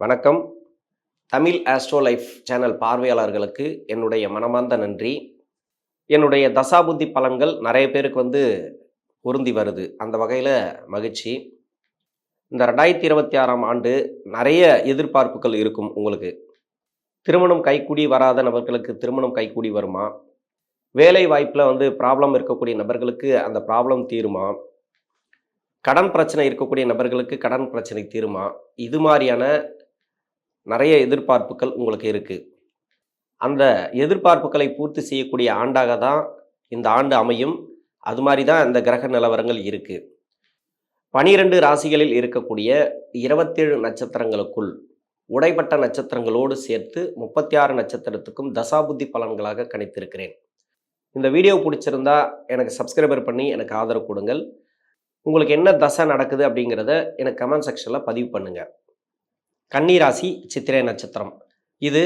வணக்கம். Tamil astro life channel பார்வையாளர்களுக்கு என்னுடைய மனமார்ந்த நன்றி. என்னுடைய தசாபுத்தி பலன்கள் நிறைய பேருக்கு வந்து பொருந்தி வருது. அந்த வகையில் மகிழ்ச்சி. இந்த ரெண்டாயிரத்தி இருபத்தி ஆறாம் ஆண்டு நிறைய எதிர்பார்ப்புகள் இருக்கும் உங்களுக்கு. திருமணம் கைக்கூடி வராத நபர்களுக்கு திருமணம் கைக்கூடி வருமா? வேலை வாய்ப்பில் வந்து ப்ராப்ளம் இருக்கக்கூடிய நபர்களுக்கு அந்த ப்ராப்ளம் தீருமா? கடன் பிரச்சனை இருக்கக்கூடிய நபர்களுக்கு கடன் பிரச்சனை தீருமா? இது மாதிரியான நிறைய எதிர்பார்ப்புகள் உங்களுக்கு இருக்குது அந்த எதிர்பார்ப்புகளை பூர்த்தி செய்யக்கூடிய ஆண்டாக தான் இந்த ஆண்டு அமையும். அது மாதிரி தான் இந்த கிரக நிலவரங்கள் இருக்குது பனிரெண்டு ராசிகளில் இருக்கக்கூடிய இருபத்தேழு நட்சத்திரங்களுக்குள் உடைப்பட்ட நட்சத்திரங்களோடு சேர்த்து முப்பத்தி ஆறு நட்சத்திரத்துக்கும் தசாபுத்தி பலன்களாக கணித்திருக்கிறேன். இந்த வீடியோ பிடிச்சிருந்தா எனக்கு சப்ஸ்கிரைபர் பண்ணி எனக்கு ஆதரவு கொடுங்கள். உங்களுக்கு என்ன தசை நடக்குது அப்படிங்கிறத எனக்கு கமெண்ட் செக்ஷனில் பதிவு பண்ணுங்கள் கன்னிராசி சித்திரை நட்சத்திரம். இது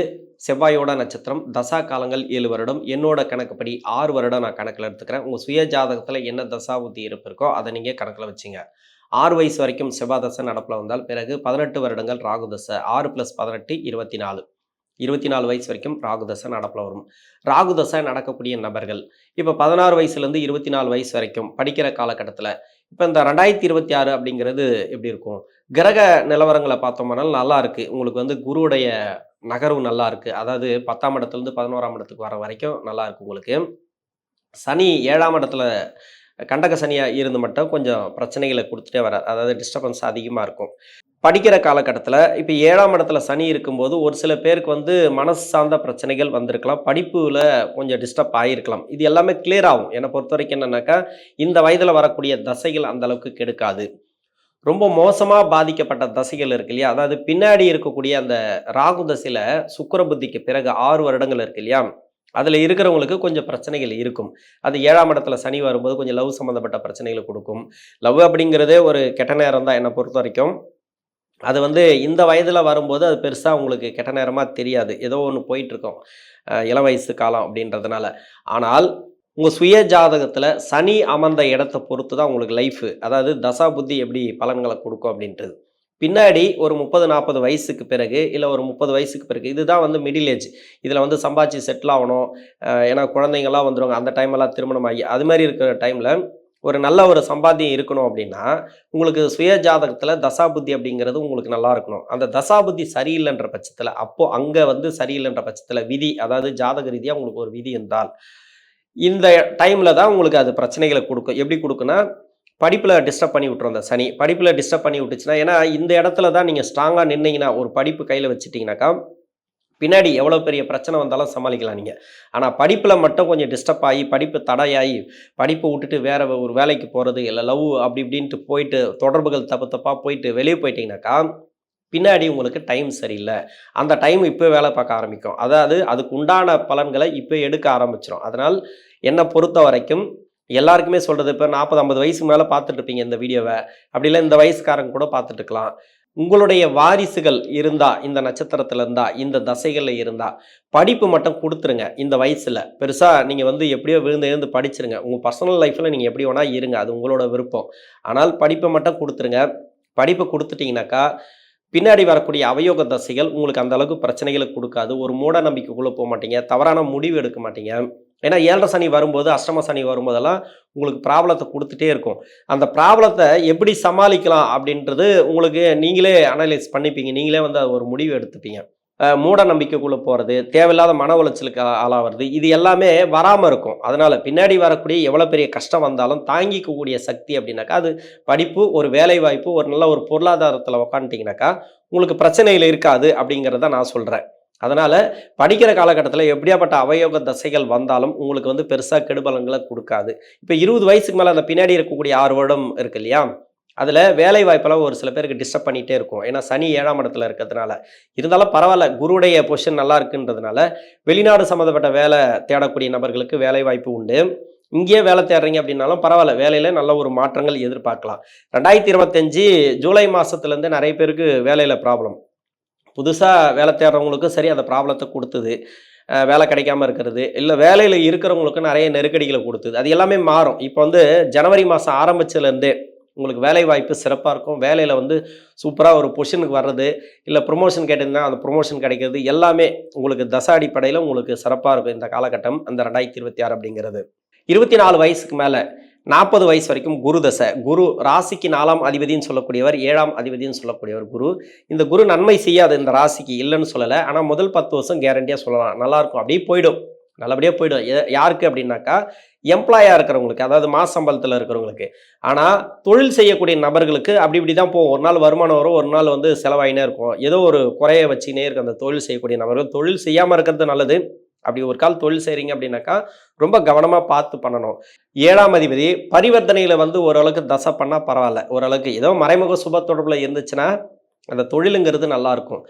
செவ்வாயோட நட்சத்திரம். தசா காலங்கள் ஏழு வருடம். என்னோட கணக்குப்படி ஆறு வருடம் நான் கணக்கில் எடுத்துக்கிறேன். உங்கள் சுய ஜாதகத்தில் என்ன தசாபுத்தி இருப்பு இருக்கோ அதை நீங்கள் கணக்கில் வச்சுங்க. ஆறு வயசு வரைக்கும் செவ்வாய் தசை நடப்பில் வந்தால் பிறகு பதினெட்டு வருடங்கள் ராகு தசை ஆறு ப்ளஸ் பதினெட்டு இருபத்தி நாலு இருபத்தி நாலு வயசு வரைக்கும் ராகு தசை நடப்பில் வரும். ராகு தசை நடக்கக்கூடிய நபர்கள். இப்போ பதினாறு வயசுலேருந்து இருபத்தி நாலு வயசு வரைக்கும் படிக்கிற காலகட்டத்தில் இப்போ இந்த ரெண்டாயிரத்தி இருபத்தி ஆறு அப்படிங்கிறது எப்படி இருக்கும்? கிரக நிலவரங்களை பார்த்தோம்னாலும் நல்லா இருக்கு. உங்களுக்கு வந்து குருவுடைய நகர்வு நல்லா இருக்கு. அதாவது பத்தாம் இடத்துலேருந்து பதினோராம் இடத்துக்கு வர வரைக்கும் நல்லா இருக்கு உங்களுக்கு. சனி ஏழாம் இடத்துல கண்டக சனியாக இருந்து மட்டும் கொஞ்சம் பிரச்சனைகளை கொடுத்துட்டே வராது அதாவது டிஸ்டர்பன்ஸ் அதிகமாக இருக்கும். படிக்கிற காலகட்டத்தில் இப்போ ஏழாம் இடத்துல சனி இருக்கும்போது ஒரு சில பேருக்கு வந்து மனசு சார்ந்த பிரச்சனைகள் வந்திருக்கலாம். படிப்பில் கொஞ்சம் டிஸ்டர்ப் ஆகிருக்கலாம் இது எல்லாமே கிளியர் ஆகும். என்னை பொறுத்த வரைக்கும் என்னென்னாக்கா இந்த வயதில் வரக்கூடிய தசைகள் அந்த அளவுக்கு கெடுக்காது. ரொம்ப மோசமாக பாதிக்கப்பட்ட தசைகள் இருக்கு இல்லையா? அதாவது பின்னாடி இருக்கக்கூடிய அந்த ராகு தசையில் சுக்கர புத்திக்கு பிறகு ஆறு வருடங்கள் இருக்கு இல்லையா? அதில் இருக்கிறவங்களுக்கு கொஞ்சம் பிரச்சனைகள் இருக்கும். அது ஏழாம் இடத்துல சனி வரும்போது கொஞ்சம் லவ் சம்மந்தப்பட்ட பிரச்சனைகளை கொடுக்கும். லவ் அப்படிங்கிறதே ஒரு கெட்ட நேரம் தான் என்னை பொறுத்த வரைக்கும். அது வந்து இந்த வயதில் வரும்போது அது பெருசாக உங்களுக்கு கெட்ட நேரமாக தெரியாது. ஏதோ ஒன்று போயிட்டுருக்கோம். இளம் வயசு காலம் அப்படின்றதுனால. ஆனால் உங்கள் சுய ஜாதகத்தில் சனி அமர்ந்த இடத்த பொறுத்து தான் உங்களுக்கு லைஃபு அதாவது தசா புத்தி எப்படி பலன்களை கொடுக்கும் அப்படின்றது. பின்னாடி ஒரு முப்பது நாற்பது வயசுக்கு பிறகு இல்லை ஒரு முப்பது வயசுக்கு பிறகு இதுதான் வந்து மிடில் ஏஜ் இதில் வந்து சம்பாதிச்சு செட்டில் ஆகணும். ஏன்னா குழந்தைங்கள்லாம் வந்துடுவாங்க அந்த டைமெல்லாம் திருமணம் ஆகி அது மாதிரி இருக்கிற டைமில் ஒரு நல்ல ஒரு சம்பாத்தியம் இருக்கணும் அப்படின்னா உங்களுக்கு சுய ஜாதகத்தில் தசாபுத்தி அப்படிங்கிறது உங்களுக்கு நல்லா இருக்கணும். அந்த தசாபுத்தி சரியில்லைன்ற பட்சத்தில் அப்போது அங்கே வந்து சரியில்லைன்ற பட்சத்தில் விதி அதாவது ஜாதக ரீதியாக உங்களுக்கு ஒரு விதி இருந்தால் இந்த டைமில் தான் உங்களுக்கு அது பிரச்சனைகளை கொடுக்கும். எப்படி கொடுக்குன்னா படிப்பில் டிஸ்டர்ப் பண்ணி விட்டுரும் அந்த சனி. படிப்பில் டிஸ்டர்ப் பண்ணி விட்டுச்சுன்னா ஏன்னா இந்த இடத்துல தான் நீங்கள் ஸ்ட்ராங்காக நின்னீங்கன்னா ஒரு படிப்பு கையில் வச்சுட்டிங்கனாக்கா பின்னாடி எவ்வளோ பெரிய பிரச்சனை வந்தாலும் சமாளிக்கலாம் நீங்கள் ஆனால் படிப்பில் மட்டும் கொஞ்சம் டிஸ்டர்ப் ஆகி படிப்பு தடையாகி படிப்பை விட்டுட்டு வேறு ஒரு வேலைக்கு போகிறது இல்லை லவ் அப்படி இப்படின்ட்டு போயிட்டு தொடர்புகள் தப்பு தப்பாக போயிட்டு வெளியே போயிட்டீங்கனாக்கா பின்னாடி உங்களுக்கு டைம் சரியில்லை. அந்த டைம் இப்போ வேலை பார்க்க ஆரம்பிக்கும். அதாவது அதுக்கு உண்டான பலன்களை இப்போ எடுக்க ஆரம்பிச்சிடும் அதனால் என்னை பொறுத்த வரைக்கும் எல்லாருக்குமே சொல்கிறது இப்போ நாற்பது ஐம்பது வயசுக்கு மேலே பார்த்துட்ருப்பீங்க இந்த வீடியோவை அப்படி இல்லை இந்த வயசுக்காரங்க கூட பார்த்துட்டுக்கலாம் உங்களுடைய வாரிசுகள் இருந்தா இந்த நட்சத்திரத்துல இருந்தா இந்த தசைகளில் இருந்தா படிப்பு மட்டும் கொடுத்துருங்க இந்த வயசுல. பெருசா நீங்க வந்து எப்படியோ விழுந்து எழுந்து படிச்சிருங்க. உங்க பர்சனல் லைஃப்ல நீங்க எப்படி வேணா இருங்க அது உங்களோட விருப்பம். ஆனால் படிப்பை மட்டும் கொடுத்துருங்க. படிப்பை கொடுத்துட்டீங்கன்னாக்கா பின்னாடி வரக்கூடிய அவயோக தசைகள் உங்களுக்கு அந்த அளவுக்கு பிரச்சனைகளை கொடுக்காது. ஒரு மூட நம்பிக்கைக்குள்ளே போக மாட்டீங்க. தவறான முடிவு எடுக்க மாட்டீங்க. ஏன்னா ஏழரை சனி வரும்போது அஷ்டம சனி வரும்போதெல்லாம் உங்களுக்கு ப்ராப்ளத்தை கொடுத்துட்டே இருக்கும். அந்த ப்ராப்ளத்தை எப்படி சமாளிக்கலாம் அப்படின்றது உங்களுக்கு நீங்களே அனலைஸ் பண்ணிப்பீங்க. நீங்களே வந்து அது ஒரு முடிவு எடுத்துப்பீங்க. மூட நம்பிக்கைக்குள்ளே போகிறது தேவையில்லாத மன உளைச்சலுக்கு ஆளாகிறது இது எல்லாமே வராமல் இருக்கும். அதனால் பின்னாடி வரக்கூடிய எவ்வளோ பெரிய கஷ்டம் வந்தாலும் தாங்கிக்கக்கூடிய சக்தி அப்படின்னாக்கா அது படிப்பு ஒரு வேலைவாய்ப்பு ஒரு நல்ல ஒரு பொருளாதாரத்தில் உக்காந்துட்டிங்கனாக்கா உங்களுக்கு பிரச்சனைகள் இருக்காது அப்படிங்கிறத நான் சொல்கிறேன் அதனால் படிக்கிற காலகட்டத்தில் எப்படியாப்பட்ட அவயோக தசைகள் வந்தாலும் உங்களுக்கு வந்து பெருசாக கெடுபலங்களை கொடுக்காது. இப்போ இருபது வயசுக்கு மேலே அந்த பின்னாடி இருக்கக்கூடிய ஆறு வருடம் இருக்கு இல்லையா? அதில் வேலை வாய்ப்பெல்லாம் ஒரு சில பேருக்கு டிஸ்டர்ப் பண்ணிகிட்டே இருக்கும். ஏன்னா சனி ஏழாம் இடத்துல இருக்கிறதுனால. இருந்தாலும் பரவாயில்ல குருடைய பொசிஷன் நல்லா இருக்குன்றதுனால வெளிநாடு சம்மந்தப்பட்ட வேலை தேடக்கூடிய நபர்களுக்கு வேலை வாய்ப்பு உண்டு. இங்கேயே வேலை தேடுறீங்க அப்படின்னாலும் பரவாயில்ல வேலையில் நல்ல ஒரு மாற்றங்கள் எதிர்பார்க்கலாம். ரெண்டாயிரத்தி இருபத்தஞ்சு ஜூலை மாதத்துலேருந்து நிறைய பேருக்கு வேலையில் ப்ராப்ளம் புதுசாக வேலை தேடுறவங்களுக்கும் சரி அந்த ப்ராப்ளத்தை கொடுத்தது. வேலை கிடைக்காம இருக்கிறது. இல்லை வேலையில் இருக்கிறவங்களுக்கு நிறைய நெருக்கடிகளை கொடுத்தது. அது எல்லாமே மாறும். இப்போ வந்து ஜனவரி மாதம் ஆரம்பிச்சதுலேருந்தே உங்களுக்கு வேலை வாய்ப்பு சிறப்பாக இருக்கும். வேலையில் வந்து சூப்பராக ஒரு பொசிஷனுக்கு வர்றது இல்லை ப்ரொமோஷன் கேட்டிருந்தா அந்த ப்ரொமோஷன் கிடைக்கிறது எல்லாமே உங்களுக்கு தசா அடிப்படையில் உங்களுக்கு சிறப்பாக இருக்கும் இந்த காலகட்டம் அந்த ரெண்டாயிரத்தி இருபத்தி ஆறு அப்படிங்கிறது. இருபத்தி நாலு வயசுக்கு மேலே நாற்பது வயசு வரைக்கும் குரு தசை. குரு ராசிக்கு நாலாம் அதிபதின்னு சொல்லக்கூடியவர் ஏழாம் அதிபதின்னு சொல்லக்கூடியவர் குரு. இந்த குரு நன்மை செய்யாது இந்த ராசிக்கு இல்லைன்னு சொல்லலை. ஆனால் முதல் பத்து வருஷம் கேரண்டியாக சொல்லலாம். நல்லாயிருக்கும். அப்படியே போயிடும். நல்லபடியாக போயிடும். யாருக்கு அப்படின்னாக்கா எம்ப்ளாயாக இருக்கிறவங்களுக்கு அதாவது மாச சம்பளத்தில் இருக்கிறவங்களுக்கு. ஆனால் தொழில் செய்யக்கூடிய நபர்களுக்கு அப்படி இப்படி தான் போகும். ஒரு நாள் வருமானம் வரும் ஒரு நாள் வந்து செலவாயினே இருக்கும். ஏதோ ஒரு குறைய வச்சுக்கினே இருக்கு அந்த தொழில் செய்யக்கூடிய நபர்கள் தொழில் செய்யாமல் இருக்கிறது நல்லது. அப்படி ஒரு கால் தொழில் செய்கிறீங்க அப்படின்னாக்கா ரொம்ப கவனமாக பார்த்து பண்ணணும். ஏழாம் அதிபதி பரிவர்த்தனையில் வந்து ஓரளவுக்கு தசை பண்ணால் பரவாயில்ல. ஓரளவுக்கு ஏதோ மறைமுக சுப தொடர்பில் இருந்துச்சுன்னா அந்த தொழிலுங்கிறது நல்லாயிருக்கும்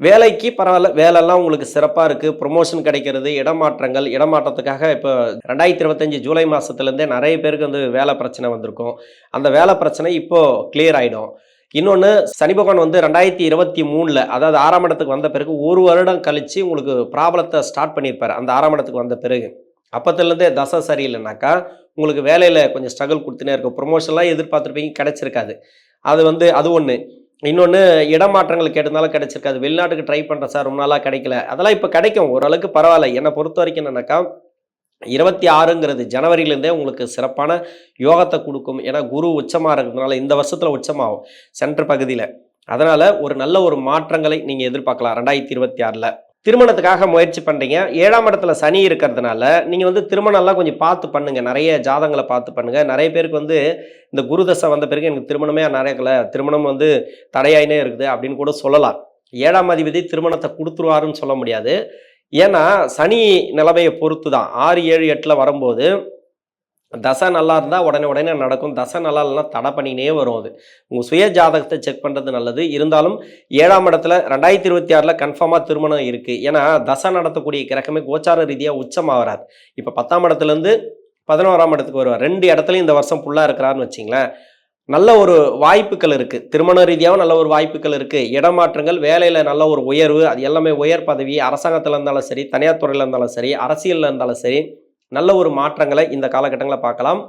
வேலைக்கு பரவாயில்ல. வேலைலாம் உங்களுக்கு சிறப்பாக இருக்குது ப்ரொமோஷன் கிடைக்கிறது இடமாற்றங்கள் இடமாற்றத்துக்காக இப்போ ரெண்டாயிரத்தி இருபத்தஞ்சி ஜூலை மாதத்துலேருந்தே நிறைய பேருக்கு வந்து வேலை பிரச்சனை வந்திருக்கும். அந்த வேலை பிரச்சனை இப்போது கிளியர் ஆகிடும் இன்னொன்று சனி பகவான் வந்து ரெண்டாயிரத்தி இருபத்தி மூணில் அதாவது ஆறாம் இடத்துக்கு வந்த பிறகு ஒரு வருடம் கழித்து உங்களுக்கு ப்ராப்ளத்தை ஸ்டார்ட் பண்ணியிருப்பார். அந்த ஆறாம் இடத்துக்கு வந்த பிறகு. அப்போத்துலேருந்தே தசை சரியில்லைனாக்கா உங்களுக்கு வேலையில் கொஞ்சம் ஸ்ட்ரகிள் கொடுத்துனே இருக்கும். ப்ரொமோஷன்லாம் எதிர்பார்த்துருப்பீங்க கிடச்சிருக்காது. அது வந்து அது ஒன்று இன்னொன்று இடமாற்றங்கள் கேட்டதுனால கிடச்சிருக்காது. வெளிநாட்டுக்கு ட்ரை பண்ணுறேன் சார் ரொம்ப நாளாக கிடைக்கல. அதெல்லாம் இப்போ கிடைக்கும். ஓரளவுக்கு பரவாயில்ல. என்னை பொறுத்த வரைக்கும் என்னன்னாக்கா இருபத்தி ஆறுங்கிறது ஜனவரியிலேருந்தே உங்களுக்கு சிறப்பான யோகத்தை கொடுக்கும். ஏன்னா குரு உச்சமாக இருக்கிறதுனால இந்த வருஷத்தில் உச்சமாகும் சென்ட்ரு பகுதியில். அதனால் ஒரு நல்ல ஒரு மாற்றங்களை நீங்கள் எதிர்பார்க்கலாம் ரெண்டாயிரத்தி இருபத்தி ஆறில். திருமணத்துக்காக முயற்சி பண்ணுறீங்க ஏழாம் இடத்துல சனி இருக்கிறதுனால நீங்கள் வந்து திருமணம்லாம் கொஞ்சம் பார்த்து பண்ணுங்கள் நிறைய ஜாதங்களை பார்த்து பண்ணுங்கள் நிறைய பேருக்கு வந்து இந்த குருதசை வந்த பிறகு எனக்கு திருமணமே நடக்கல. திருமணம் வந்து தடையாயினே இருக்குது அப்படின்னு கூட சொல்லலாம். ஏழாம் அதிபதி திருமணத்தை கொடுத்துருவாருன்னு சொல்ல முடியாது. ஏன்னா சனி நிலைமையை பொறுத்து தான் ஆறு ஏழு எட்டில் வரும்போது தசை நல்லா இருந்தால் உடனே உடனே நடக்கும். தசை நல்லா இல்லைனா தடை பண்ணினே வரும் அது. உங்கள் சுய ஜாதகத்தை செக் பண்ணுறது நல்லது. இருந்தாலும் ஏழாம் இடத்துல ரெண்டாயிரத்தி இருபத்தி ஆறில் கன்ஃபார்மாக திருமணம் இருக்குது ஏன்னா தசை நடத்தக்கூடிய கிரகமே கோச்சார ரீதியாக உச்சமாகறார் இப்போ பத்தாம் இடத்துலேருந்து பதினோராம் இடத்துக்கு வருவார். ரெண்டு இடத்துலையும் இந்த வருஷம் ஃபுல்லாக இருக்கிறாருன்னு வச்சிங்களேன். நல்ல ஒரு வாய்ப்புகள் இருக்குது திருமண ரீதியாகவும் நல்ல ஒரு வாய்ப்புகள் இருக்குது இடமாற்றங்கள் வேலையில் நல்ல ஒரு உயர்வு அது எல்லாமே உயர் பதவி அரசாங்கத்தில் இருந்தாலும் சரி தனியார் துறையில் இருந்தாலும் சரி அரசியலில் இருந்தாலும் சரி நல்ல ஒரு மாற்றங்களை இந்த காலகட்டங்களில் பார்க்கலாம்.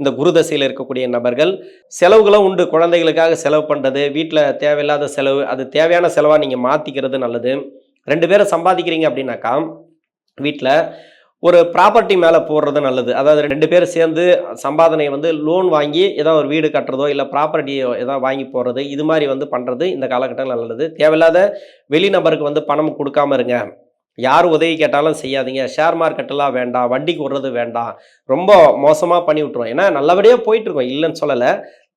இந்த குரு தசையில் இருக்கக்கூடிய நபர்கள் செலவுகளும் உண்டு. குழந்தைகளுக்காக செலவு பண்ணுறது வீட்டில் தேவையில்லாத செலவு அது தேவையான செலவாக நீங்கள் மாற்றிக்கிறது நல்லது. ரெண்டு பேரும் சம்பாதிக்கிறீங்க அப்படின்னாக்கா வீட்டில் ஒரு ப்ராப்பர்ட்டி மேலே போடுறது நல்லது. அதாவது ரெண்டு பேரும் சேர்ந்து சம்பாதனை வந்து லோன் வாங்கி ஏதோ ஒரு வீடு கட்டுறதோ இல்லை ப்ராப்பர்ட்டியோ ஏதாவது வாங்கி போடுறது இது மாதிரி வந்து பண்ணுறது இந்த காலகட்டம் நல்லது. தேவையில்லாத வெளிநபருக்கு வந்து பணம் கொடுக்காம இருங்க. யார் உதவி கேட்டாலும் செய்யாதீங்க. ஷேர் மார்க்கெட்டெல்லாம் வேண்டாம். வட்டிக்கு விடுறது வேண்டாம். ரொம்ப மோசமாக பண்ணி விட்ருவோம் ஏன்னா நல்லபடியாக போயிட்டுருக்கோம் இல்லைன்னு சொல்லலை.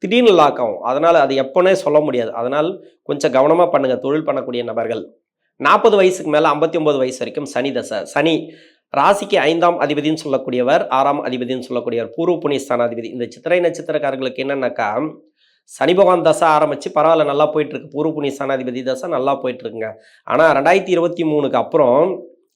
திடீர்னு லாக் ஆகும். அதனால் அது எப்போனே சொல்ல முடியாது. அதனால் கொஞ்சம் கவனமாக பண்ணுங்கள் தொழில் பண்ணக்கூடிய நபர்கள். நாற்பது வயசுக்கு மேலே ஐம்பத்தி ஒம்பது வயசு வரைக்கும் சனி தசை. சனி ராசிக்கு ஐந்தாம் அதிபதின்னு சொல்லக்கூடியவர் ஆறாம் அதிபதின்னு சொல்லக்கூடியவர் பூர்வ புண்ணிய ஸ்தானாதிபதி இந்த சித்திரை நட்சத்திரக்காரர்களுக்கு என்னன்னாக்கா சனி பகவான் தசை ஆரம்பித்து பரவாயில்ல நல்லா போயிட்டு இருக்கு பூர்வ புண்ணிய ஸ்தானாதிபதி தசை நல்லா போயிட்டு இருக்குங்க ஆனால் ரெண்டாயிரத்தி இருபத்தி மூணுக்கு அப்புறம்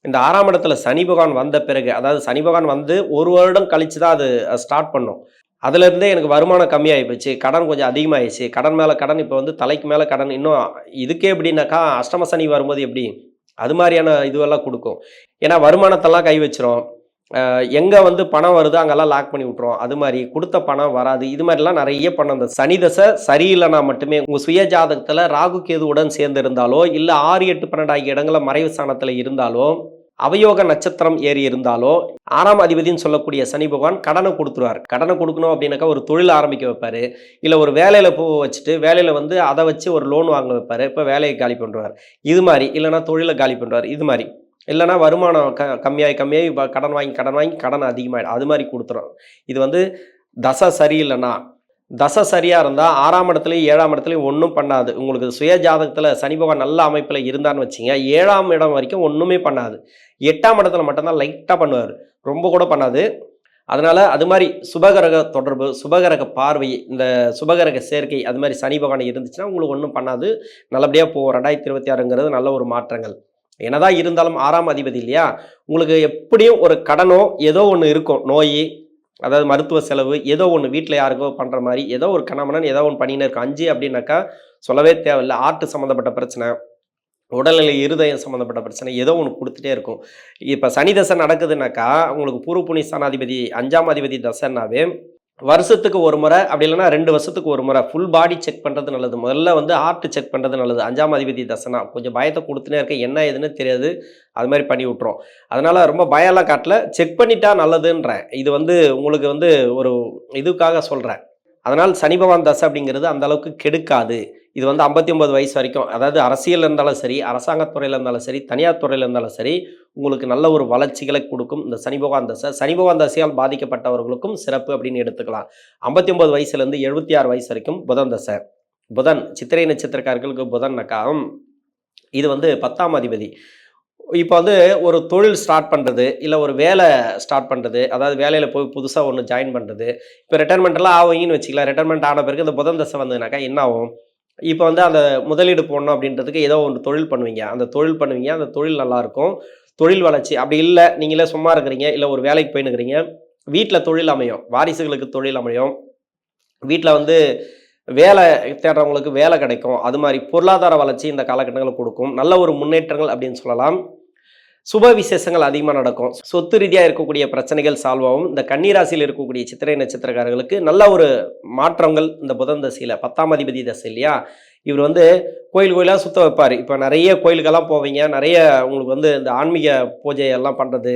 இந்த ஆறாம் இடத்துல சனி பகவான் வந்த பிறகு அதாவது சனி பகவான் வந்து ஒரு வருடம் கழிச்சு தான் அது ஸ்டார்ட் பண்ணும். அதுலேருந்தே எனக்கு வருமானம் கம்மியாகி போச்சு கடன் கொஞ்சம் அதிகமாகிடுச்சு கடன் மேலே கடன் இப்போ வந்து தலைக்கு மேலே கடன் இன்னும் இதுக்கே எப்படின்னாக்கா அஷ்டம சனி வரும்போது எப்படி அது மாதிரியான இதுவெல்லாம் கொடுக்கும். ஏன்னா வருமானத்தெல்லாம் கை வச்சிரும். எங்கே வந்து பணம் வருதோ அங்கெல்லாம் லாக் பண்ணி விட்ருவோம் அது மாதிரி கொடுத்த பணம் வராது. இது மாதிரிலாம் நிறைய பண்ண அந்த சனி தசை சரியில்லைனா மட்டுமே உங்கள் சுய ஜாதகத்தில் ராகு கேதுவுடன் சேர்ந்து இருந்தாலோ இல்லை ஆறு எட்டு பன்னெண்டு ஆகிய இடங்களில் மறைவு ஸ்தானத்தில் இருந்தாலோ அவயோக நட்சத்திரம் ஏறி இருந்தாலோ ஆறாம் அதிபதினு சொல்லக்கூடிய சனி பகவான் கடனை கொடுத்துருவார். கடனை கொடுக்கணும் அப்படின்னாக்கா ஒரு தொழில் ஆரம்பிக்க வைப்பார். இல்லை ஒரு வேலையில் பூ வச்சுட்டு வேலையில் வந்து அதை வச்சு ஒரு லோன் வாங்க வைப்பார். இப்போ வேலையை காலி பண்ணுவார் இது மாதிரி இல்லைனா தொழிலை காலி பண்ணுவார் இது மாதிரி. இல்லைனா வருமானம் க கம்மியாகி கம்மியாகி கடன் வாங்கி கடன் வாங்கி கடன் அதிகமாகிடும் அது மாதிரி கொடுத்துரும். இது வந்து தசை சரியில்லைன்னா தசை சரியாக இருந்தால் ஆறாம் இடத்துலையும் ஏழாம் இடத்துலையும் ஒன்றும் பண்ணாது. உங்களுக்கு சுய ஜாதகத்தில் சனி பகவான் நல்ல அமைப்பில் இருந்தான்னு வச்சிங்க ஏழாம் இடம் வரைக்கும் ஒன்றுமே பண்ணாது. எட்டாம் இடத்துல மட்டும்தான் லைட்டாக பண்ணுவார். ரொம்ப கூட பண்ணாது. அதனால் அது மாதிரி சுபகரக தொடர்பு சுபகரக பார்வை இந்த சுபகரக சேர்க்கை அது மாதிரி சனி பகவான் இருந்துச்சுன்னா உங்களுக்கு ஒன்றும் பண்ணாது. நல்லபடியாக போகும் ரெண்டாயிரத்தி இருபத்தி ஆறுங்கிறது நல்ல ஒரு மாற்றங்கள். என்னதான் இருந்தாலும் ஆறாம் அதிபதி இல்லையா? உங்களுக்கு எப்படியும் ஒரு கடனோ ஏதோ ஒன்று இருக்கும். நோய் அதாவது மருத்துவ செலவு ஏதோ ஒன்று வீட்டில் யாருக்கோ பண்ணுற மாதிரி ஏதோ ஒரு கணவனன் ஏதோ ஒன்று பண்ணினே இருக்கும் அஞ்சு அப்படின்னாக்கா சொல்லவே தேவையில்லை. ஆர்ட் சம்மந்தப்பட்ட பிரச்சனை உடல்நிலை இருதயம் சம்மந்தப்பட்ட பிரச்சனை ஏதோ ஒன்று கொடுத்துட்டே இருக்கும். இப்போ சனி தசை நடக்குதுனாக்கா உங்களுக்கு பூர்வ புனி ஸ்தானாதிபதி அஞ்சாம் அதிபதி தசைன்னாவே வருஷத்துக்கு ஒரு முறை அப்படி இல்லைன்னா ரெண்டு வருஷத்துக்கு ஒரு முறை ஃபுல் பாடி செக் பண்ணுறது நல்லது. முதல்ல வந்து ஹார்ட் செக் பண்ணுறது நல்லது. அஞ்சாம் அதிபதி தசனா கொஞ்சம் பயத்தை கொடுத்துனே இருக்க என்ன ஏதுன்னு தெரியாது. அது மாதிரி பண்ணி விட்ரும் அதனால் ரொம்ப பயம்லாம் காட்டல. செக் பண்ணிட்டா நல்லதுன்றேன். இது வந்து உங்களுக்கு வந்து ஒரு இதுக்காக சொல்கிறேன் அதனால் சனி பகவான் தசை அப்படிங்கிறது அந்தளவுக்கு கெடுக்காது. இது வந்து ஐம்பத்தி ஒன்பது வயசு வரைக்கும். அதாவது அரசியல் இருந்தாலும் சரி அரசாங்கத் துறையில் இருந்தாலும் சரி தனியார் துறையில் இருந்தாலும் சரி உங்களுக்கு நல்ல ஒரு வளர்ச்சிகளை கொடுக்கும் இந்த சனி பகவான் தசை. சனி பகவான் தசையால் பாதிக்கப்பட்டவர்களுக்கும் சிறப்பு அப்படின்னு எடுத்துக்கலாம். ஐம்பத்தி ஒன்பது வயசுலேருந்து எழுபத்தி ஆறு வயசு வரைக்கும் புதன் தசை. புதன் சித்திரை நட்சத்திரக்காரர்களுக்கு புதன்னாக்கா இது வந்து பத்தாம் அதிபதி. இப்போ வந்து ஒரு தொழில் ஸ்டார்ட் பண்ணுறது இல்லை ஒரு வேலை ஸ்டார்ட் பண்ணுறது அதாவது வேலையில் போய் புதுசாக ஒன்று ஜாயின் பண்ணுறது இப்போ ரிட்டைர்மெண்ட்லாம் ஆகுங்கன்னு வச்சுக்கலாம் ரிட்டைர்மெண்ட் ஆன பிறகு இந்த புதன் தசை வந்ததுனாக்கா என்ன ஆகும்? இப்போ வந்து அந்த முதலீடு போடணும் அப்படின்றதுக்கு ஏதோ ஒன்று தொழில் பண்ணுவீங்க. அந்த தொழில் பண்ணுவீங்க. அந்த தொழில் நல்லாயிருக்கும். தொழில் வளர்ச்சி அப்படி இல்லை நீங்களே சும்மா இருக்கிறீங்க இல்லை ஒரு வேலைக்கு போயின்னுக்கிறீங்க வீட்டில் தொழில் அமையும். வாரிசுகளுக்கு தொழில் அமையும். வீட்டில் வந்து வேலை தேடுறவங்களுக்கு வேலை கிடைக்கும். அது மாதிரி பொருளாதார வளர்ச்சி இந்த காலகட்டங்களில் கொடுக்கும். நல்ல ஒரு முன்னேற்றங்கள் அப்படின்னு சொல்லலாம். சுப விசேஷங்கள் அதிகமாக நடக்கும். சொத்து ரீதியாக இருக்கக்கூடிய பிரச்சனைகள் சால்வ் ஆகும். இந்த கன்னிராசியில் இருக்கக்கூடிய சித்திரை நட்சத்திரக்காரர்களுக்கு நல்ல ஒரு மாற்றங்கள் இந்த புதன் தசையில் பத்தாம் அதிபதி தசை இல்லையா? இவர் வந்து கோயில் கோயிலாக சுத்த வைப்பார். இப்போ நிறைய கோயிலுக்கெல்லாம் போவீங்க. நிறைய உங்களுக்கு வந்து இந்த ஆன்மீக பூஜையெல்லாம் பண்ணுறது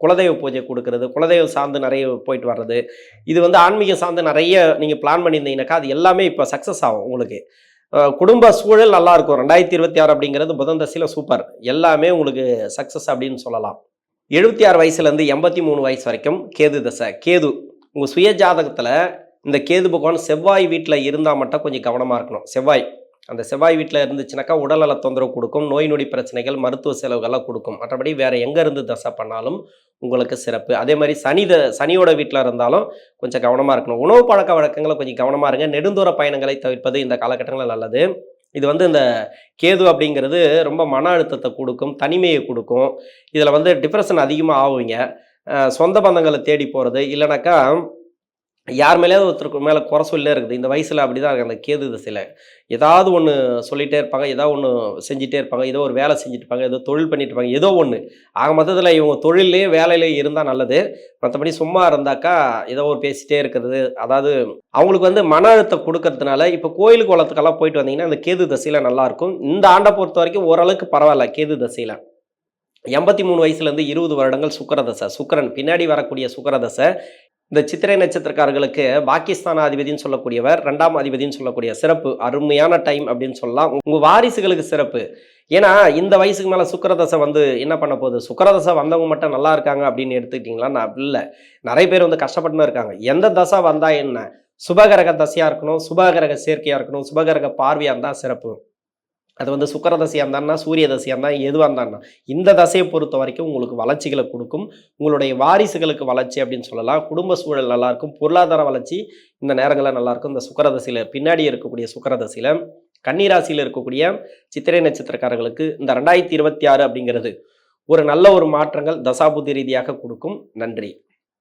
குலதெய்வ பூஜை கொடுக்கறது குலதெய்வம் சார்ந்து நிறைய போயிட்டு வர்றது. இது வந்து ஆன்மீகம் சார்ந்து நிறைய நீங்கள் பிளான் பண்ணியிருந்தீங்கன்னாக்கா அது எல்லாமே இப்போ சக்ஸஸ் ஆகும் உங்களுக்கு. குடும்ப சூழல் நல்லா இருக்கும். ரெண்டாயிரத்தி இருபத்தி ஆறு அப்படிங்கிறது புதன் தசையில் சூப்பர். எல்லாமே உங்களுக்கு சக்ஸஸ் அப்படின்னு சொல்லலாம். எழுபத்தி ஆறு வயசுலேருந்து எண்பத்தி மூணு வயசு வரைக்கும் கேது தசை. கேது உங்கள் சுய ஜாதகத்தில் இந்த கேது பகவான் செவ்வாய் வீட்டில் இருந்தால் மட்டும் கொஞ்சம் கவனமாக இருக்கணும். செவ்வாய். அந்த செவ்வாய் வீட்டில் இருந்துச்சுனாக்கா உடல்நல தொந்தரவு கொடுக்கும் நோய் நொடி பிரச்சனைகள் மருத்துவ செலவுகள்லாம் கொடுக்கும். மற்றபடி வேறு எங்கேருந்து தசை பண்ணாலும் உங்களுக்கு சிறப்பு. அதே மாதிரி சனி த சனியோட வீட்டில் இருந்தாலும் கொஞ்சம் கவனமாக இருக்கணும். உணவு பழக்க வழக்கங்களை கொஞ்சம் கவனமாக இருங்க. நெடுந்தூர பயணங்களை தவிர்ப்பது இந்த காலகட்டங்களில் நல்லது. இது வந்து இந்த கேது அப்படிங்கிறது ரொம்ப மன அழுத்தத்தை கொடுக்கும் தனிமையை கொடுக்கும். இதில் வந்து டிப்ரெஷன் அதிகமாக ஆகுவீங்க. சொந்த பந்தங்களை தேடி போகிறது இல்லைனாக்கா யார் மேலேயாவது ஒருத்தருக்கு மேலே குறை சொல்லிட்டே இருக்குது. இந்த வயசில் அப்படி தான் இருக்குது அந்த கேது திசையில். ஏதாவது ஒன்று சொல்லிகிட்டே இருப்பாங்க. ஏதாவது ஒன்று செஞ்சுட்டே இருப்பாங்க. ஏதோ ஒரு வேலை செஞ்சுட்டு இருப்பாங்க. ஏதோ தொழில் பண்ணிட்டு இருப்பாங்க. ஏதோ ஒன்று ஆக மொத்தத்தில் இவங்க தொழிலையும் வேலையிலையும் இருந்தால் நல்லது. மற்றபடி சும்மா இருந்தாக்கா ஏதோ ஒரு பேசிகிட்டே இருக்கிறது. அதாவது அவங்களுக்கு வந்து மன அழுத்தம் கொடுக்கறதுனால இப்போ கோயிலுக்கு குளத்துக்கெல்லாம் போயிட்டு வந்தீங்கன்னா அந்த கேது தசையில் நல்லாயிருக்கும் இந்த ஆண்டை பொறுத்த வரைக்கும் ஓரளவுக்கு பரவாயில்ல கேது தசையில். எண்பத்தி மூணு வயசுலேருந்து இருபது வருடங்கள் சுக்கரதசை. சுக்கரன் பின்னாடி வரக்கூடிய சுக்கரதசை இந்த சித்திரை நட்சத்திரக்காரர்களுக்கு பாகிஸ்தான் அதிபதினு சொல்லக்கூடியவர் ரெண்டாம் அதிபதினு சொல்லக்கூடிய சிறப்பு அருமையான டைம் அப்படின்னு சொல்லலாம். உங்கள் வாரிசுகளுக்கு சிறப்பு. ஏன்னா இந்த வயசுக்கு மேலே சுக்கரதசை வந்து என்ன பண்ண போகுது? சுக்கரதசை வந்தவங்க மட்டும் நல்லா இருக்காங்க அப்படின்னு எடுத்துக்கிட்டிங்களா? நான் அப்படி இல்லை. நிறைய பேர் வந்து கஷ்டப்பட்டுன்னு இருக்காங்க. எந்த தசை வந்தால் என்ன? சுபகரக தசையாக இருக்கணும் சுபகரக சேர்க்கையாக இருக்கணும் சுபகரக பார்வையாக இருந்தால் சிறப்பு. அது வந்து சுக்கர தசையாக இருந்தான்னா சூரிய தசையாக இருந்தால் எதுவாக இருந்தான்னா இந்த தசையை பொறுத்த வரைக்கும் உங்களுக்கு வளர்ச்சிகளை கொடுக்கும். உங்களுடைய வாரிசுகளுக்கு வளர்ச்சி அப்படின்னு சொல்லலாம். குடும்ப சூழல் நல்லாயிருக்கும். பொருளாதார வளர்ச்சி இந்த நேரங்களில் நல்லாயிருக்கும். இந்த சுக்கர தசையில் பின்னாடி இருக்கக்கூடிய சுக்கர தசையில் கன்னிராசியில் இருக்கக்கூடிய சித்திரை நட்சத்திரக்காரர்களுக்கு இந்த ரெண்டாயிரத்தி இருபத்தி ஆறு அப்படிங்கிறது ஒரு நல்ல ஒரு மாற்றங்கள் தசாபுத்தி ரீதியாக கொடுக்கும். நன்றி.